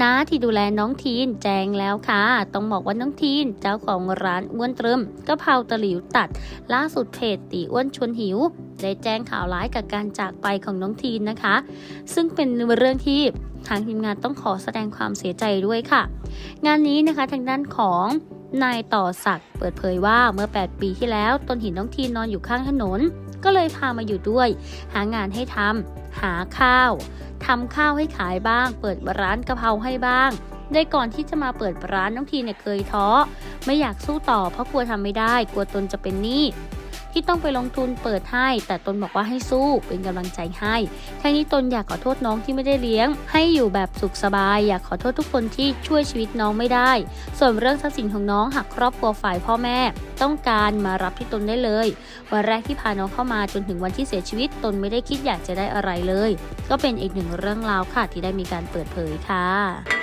น้าที่ดูแลน้องทีนแจ้งแล้วค่ะ ต้องบอกว่าน้องทีนเจ้าของร้านอ้วนตรึมกะเพราตะหลิวตัด ล่าสุดเพจตีอ้วนชวนหิว ได้แจ้งข่าวร้ายกับการจากไปของน้องทีนนะคะ ซึ่งเป็นเรื่องที่ทางทีมงานต้องขอแสดงความเสียใจด้วยค่ะ งานนี้นะคะทางด้านของนายต่อศักดิ์เปิดเผยว่าเมื่อ 8 ปีที่แล้วตนเห็นน้องทีนนอนอยู่ข้างถนน ก็เลยพามาอยู่ด้วย หางานให้ทำหาข้าวทำข้าวให้ขายบ้าง เปิดร้านกะเพราให้บ้างโดยก่อนที่จะมาเปิดร้านน้องทีเนี่ยเคยท้อ ไม่อยากสู้ต่อเพราะกลัวทำไม่ได้ กลัวตนจะเป็นหนี้ ที่ต้องไปลงทุนเปิดให้ แต่ตนบอกว่าให้สู้เป็นกำลังใจให้ทั้งนี้ตนอยากขอโทษน้องที่ไม่ได้เลี้ยง ให้อยู่แบบสุขสบาย อยากขอโทษทุกคนที่ช่วยชีวิตน้องไม่ได้ ส่วนเรื่องทรัพย์สินของน้องหากครอบครัวฝ่ายพ่อแม่ ต้องการมารับที่ตนได้เลย วันแรกที่พาน้องเข้ามาจนถึงวันที่เสียชีวิตตนไม่ได้คิดอยากจะได้อะไรเลย ก็เป็นอีกหนึ่งเรื่องราวค่ะที่ได้มีการเปิดเผยค่ะ